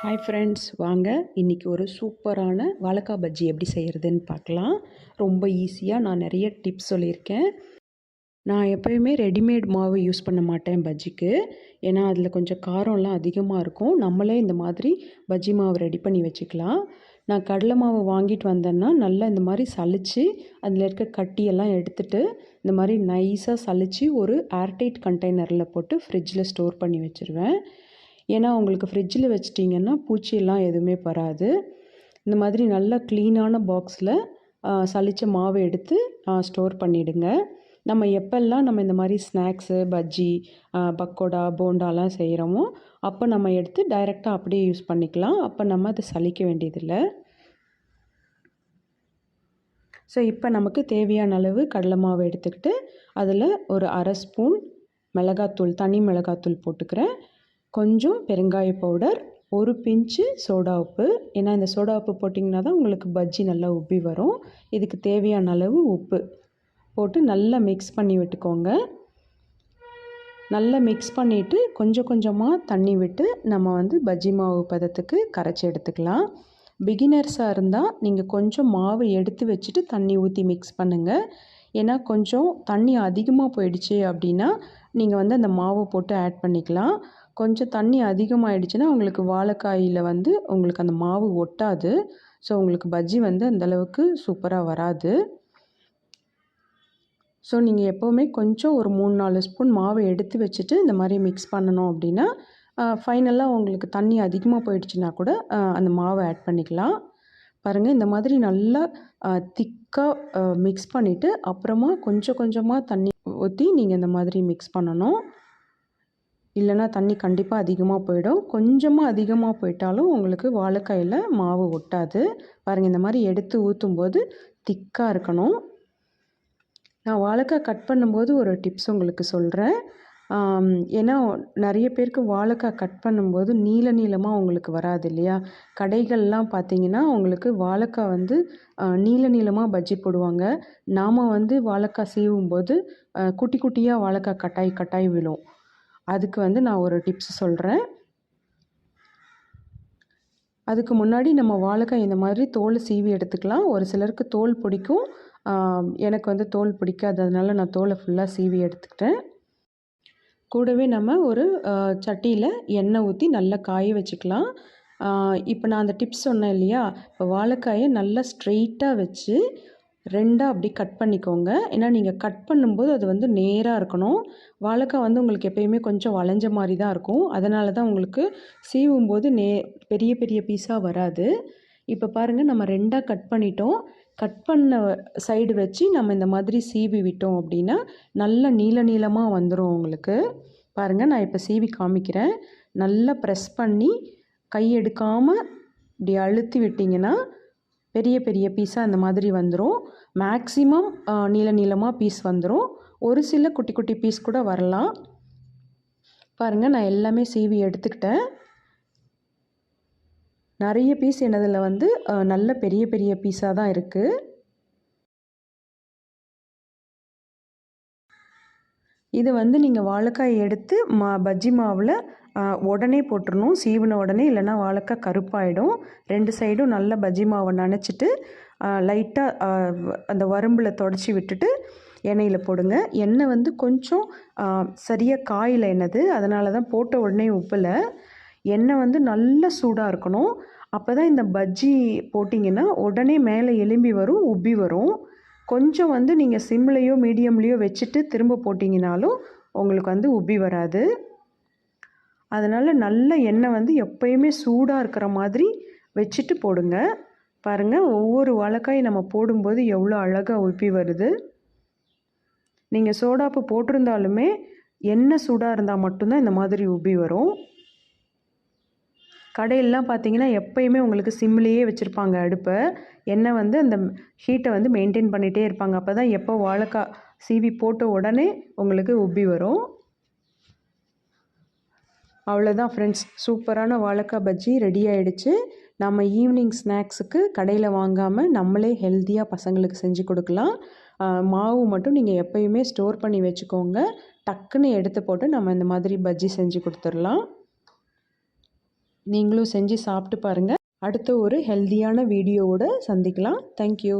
Hi friends வாங்க. இன்றைக்கி ஒரு சூப்பரான வாழைக்காய் பஜ்ஜி எப்படி செய்கிறதுன்னு பார்க்கலாம். ரொம்ப ஈஸியாக நான் நிறைய டிப்ஸ் சொல்லியிருக்கேன். நான் எப்போயுமே ரெடிமேட் மாவு யூஸ் பண்ண மாட்டேன் பஜ்ஜிக்கு. ஏன்னா அதில் கொஞ்சம் காரம்லாம் அதிகமாக இருக்கும். நம்மளே இந்த மாதிரி பஜ்ஜி மாவு ரெடி பண்ணி வச்சுக்கலாம். நான் கடலை மாவு வாங்கிட்டு வந்தேன்னா நல்லா இந்த மாதிரி சலித்து அதில் இருக்க கட்டியெல்லாம் எடுத்துட்டு இந்த மாதிரி நைஸாக சலித்து ஒரு ஏர்டைட் கண்டெய்னரில் போட்டு ஃப்ரிட்ஜில் ஸ்டோர் பண்ணி வச்சுருவேன். ஏன்னா உங்களுக்கு ஃப்ரிட்ஜில் வச்சிட்டிங்கன்னா பூச்சியெல்லாம் எதுவுமே வராது. இந்த மாதிரி நல்ல க்ளீனான பாக்ஸில் சளிச்ச மாவை எடுத்து ஸ்டோர் பண்ணிவிடுங்க நம்ம எப்பெல்லாம் நம்ம இந்த மாதிரி ஸ்நாக்ஸு பஜ்ஜி பக்கோடா போண்டாலாம் செய்கிறோமோ அப்போ நம்ம எடுத்து டைரெக்டாக அப்படியே யூஸ் பண்ணிக்கலாம். அப்போ நம்ம அதை சலிக்க வேண்டியதில்லை. ஸோ இப்போ நமக்கு தேவையான அளவு கடலை மாவு எடுத்துக்கிட்டு அதில் ஒரு அரை ஸ்பூன் மிளகாத்தூள் தனி மிளகாத்தூள் போட்டுக்கிறேன். கொஞ்சம் பெருங்காய பவுடர் ஒரு பிஞ்சு சோடா உப்பு. ஏன்னா இந்த சோடா உப்பு போட்டிங்கன்னா தான் உங்களுக்கு பஜ்ஜி நல்லா உப்பி வரும். இதுக்கு தேவையான அளவு உப்பு போட்டு நல்லா மிக்ஸ் பண்ணி விட்டுக்கோங்க. நல்லா மிக்ஸ் பண்ணிவிட்டு கொஞ்சம் கொஞ்சமாக தண்ணி விட்டு நம்ம வந்து பஜ்ஜி மாவு பதத்துக்கு கரைச்சி எடுத்துக்கலாம். பிகினர்ஸாக இருந்தால் நீங்கள் கொஞ்சம் மாவு எடுத்து வச்சுட்டு தண்ணி ஊற்றி மிக்ஸ் பண்ணுங்கள் ஏன்னா கொஞ்சம் தண்ணி அதிகமாக போயிடுச்சு அப்படின்னா நீங்கள் வந்து அந்த மாவு போட்டு ஆட் பண்ணிக்கலாம். கொஞ்சம் தண்ணி அதிகமாகிடுச்சுன்னா உங்களுக்கு வாழைக்காயில் வந்து உங்களுக்கு அந்த மாவு ஒட்டாது. ஸோ உங்களுக்கு பஜ்ஜி வந்து அந்தளவுக்கு சூப்பராக வராது. ஸோ நீங்கள் எப்போவுமே கொஞ்சம் ஒரு மூணு நாலு ஸ்பூன் மாவை எடுத்து வச்சுட்டு இந்த மாதிரி மிக்ஸ் பண்ணணும் அப்படின்னா ஃபைனலாக உங்களுக்கு தண்ணி அதிகமாக போயிடுச்சுன்னா கூட அந்த மாவை ஆட் பண்ணிக்கலாம். பாருங்கள் இந்த மாதிரி நல்லா திக்காக மிக்ஸ் பண்ணிவிட்டு அப்புறமா கொஞ்சம் கொஞ்சமாக தண்ணி ஊற்றி நீங்கள் இந்த மாதிரி மிக்ஸ் பண்ணணும். இல்லைனா தண்ணி கண்டிப்பாக அதிகமாக போயிடும். கொஞ்சமாக அதிகமாக போயிட்டாலும் உங்களுக்கு வாழைக்காயில் மாவு ஒட்டாது. பாருங்கள் இந்த மாதிரி எடுத்து ஊற்றும்போது திக்காக இருக்கணும். நான் வாழைக்காய் கட் பண்ணும்போது ஒரு டிப்ஸ் உங்களுக்கு சொல்கிறேன் ஏன்னா நிறைய பேருக்கு வாழைக்காய் கட் பண்ணும்போது நீள நீளமாக உங்களுக்கு வராது இல்லையா? கடைகள்லாம் பார்த்தீங்கன்னா உங்களுக்கு வாழைக்காய் வந்து நீல நீளமாக பஜ்ஜி போடுவாங்க. நாம் வந்து வாழைக்காய் சீவும்போது குட்டி குட்டியாக வாழைக்காய் கட்டாய் கட்டாய் விழும். அதுக்கு வந்து நான் ஒரு டிப்ஸ் சொல்கிறேன் அதுக்கு முன்னாடி நம்ம வாழைக்காய் இந்த மாதிரி தோல் சீவி எடுத்துக்கலாம். ஒரு சிலருக்கு தோல் பிடிக்கும். எனக்கு வந்து தோல் பிடிக்காது. அதனால் நான் தோலை ஃபுல்லாக சீவி எடுத்துக்கிட்டேன். கூடவே நம்ம ஒரு சட்டியில் எண்ணெய் ஊற்றி நல்லா காய வச்சுக்கலாம். இப்போ நான் அந்த டிப்ஸ் சொன்னேன் இல்லையா? இப்போ வாழைக்காயை நல்லா ஸ்ட்ரெயிட்டாக வச்சு ரெண்டாக அப்படி கட் பண்ணிக்கோங்க. ஏன்னா நீங்கள் கட் பண்ணும்போது அது வந்து நேராக இருக்கணும். வாழைக்காய் வந்து உங்களுக்கு எப்பயுமே கொஞ்சம் வளைஞ்ச மாதிரி தான் இருக்கும். அதனால தான் உங்களுக்கு சீவும் போது நே பெரிய பெரிய பீஸாக வராது. இப்போ பாருங்கள் நம்ம ரெண்டாக கட் பண்ணிட்டோம். கட் பண்ண சைடு வச்சு நம்ம இந்த மாதிரி சீவி விட்டோம் அப்படின்னா நல்ல நீள நீளமாக வந்துடும் உங்களுக்கு. பாருங்கள் நான் இப்போ சீவி காமிக்கிறேன். நல்லா ப்ரெஸ் பண்ணி கை எடுக்காமல் இப்படி அழுத்தி விட்டிங்கன்னா பெரிய பெரிய பீஸாக அந்த மாதிரி வந்துடும் மேக்ஸிமம் நீள நீளமாக பீஸ் வந்துடும் ஒரு சில குட்டி குட்டி பீஸ் கூட வரலாம். பாருங்கள் நான் எல்லாமே சீவி எடுத்துக்கிட்டேன். நிறைய பீஸ் என்னதில் வந்து நல்ல பெரிய பெரிய பீஸாக தான் இருக்குது இது வந்து நீங்கள் வாழைக்காய் எடுத்து மா பஜ்ஜி மாவில் உடனே போட்டுடணும் சீவின உடனே இல்லைனா வாழைக்காய் கருப்பாயிடும். ரெண்டு சைடும் நல்ல பஜ்ஜி மாவை நனைச்சிட்டு லைட்டாக அந்த வரம்பில் தொடச்சி விட்டுட்டு எண்ணெயில் போடுங்க. எண்ணெய் வந்து கொஞ்சம் சரியாக காயில் என்னது அதனால தான் போட்ட உடனே உப்பில். எண்ணெய் வந்து நல்ல சூடாக இருக்கணும். அப்போ தான் இந்த பஜ்ஜி போட்டிங்கன்னா உடனே மேலே எலும்பி வரும் உப்பி வரும். கொஞ்சம் வந்து நீங்கள் சிம்லேயோ மீடியம்லேயோ வச்சுட்டு திரும்ப போட்டிங்கனாலும் உங்களுக்கு வந்து உப்பி வராது. அதனால் நல்ல எண்ணெய் வந்து எப்போயுமே சூடாக இருக்கிற மாதிரி வச்சுட்டு போடுங்க. பாருங்கள் ஒவ்வொரு வழக்காயும் நம்ம போடும்போது எவ்வளோ அழகாக உப்பி வருது. நீங்கள் சோடாப்பு போட்டிருந்தாலுமே எண்ணெய் சூடாக இருந்தால் மட்டும்தான் இந்த மாதிரி உப்பி வரும். கடையிலலாம் பார்த்தீங்கன்னா எப்போயுமே உங்களுக்கு சிம்லேயே வச்சுருப்பாங்க அடுப்பை. எண்ணெய் வந்து அந்த ஹீட்டை வந்து மெயின்டைன் பண்ணிகிட்டே இருப்பாங்க. அப்போ தான் எப்போ வாழைக்காய் சீவி போட்ட உடனே உங்களுக்கு உப்பி வரும். அவ்வளோதான் ஃப்ரெண்ட்ஸ் சூப்பரான வாழைக்காய் பஜ்ஜி ரெடி ஆகிடுச்சு நம்ம ஈவினிங் ஸ்நாக்ஸுக்கு கடையில் வாங்காமல் நம்மளே ஹெல்த்தியாக பசங்களுக்கு செஞ்சு கொடுக்கலாம். மாவு மட்டும் நீங்கள் எப்போயுமே ஸ்டோர் பண்ணி வச்சுக்கோங்க. டக்குன்னு எடுத்து போட்டு நம்ம இந்த மாதிரி பஜ்ஜி செஞ்சு கொடுத்துடலாம். நீங்களும் செஞ்சு சாப்பிட்டு பாருங்கள் அடுத்த ஒரு ஹெல்த்தியான வீடியோவோட சந்திக்கலாம். தேங்க்யூ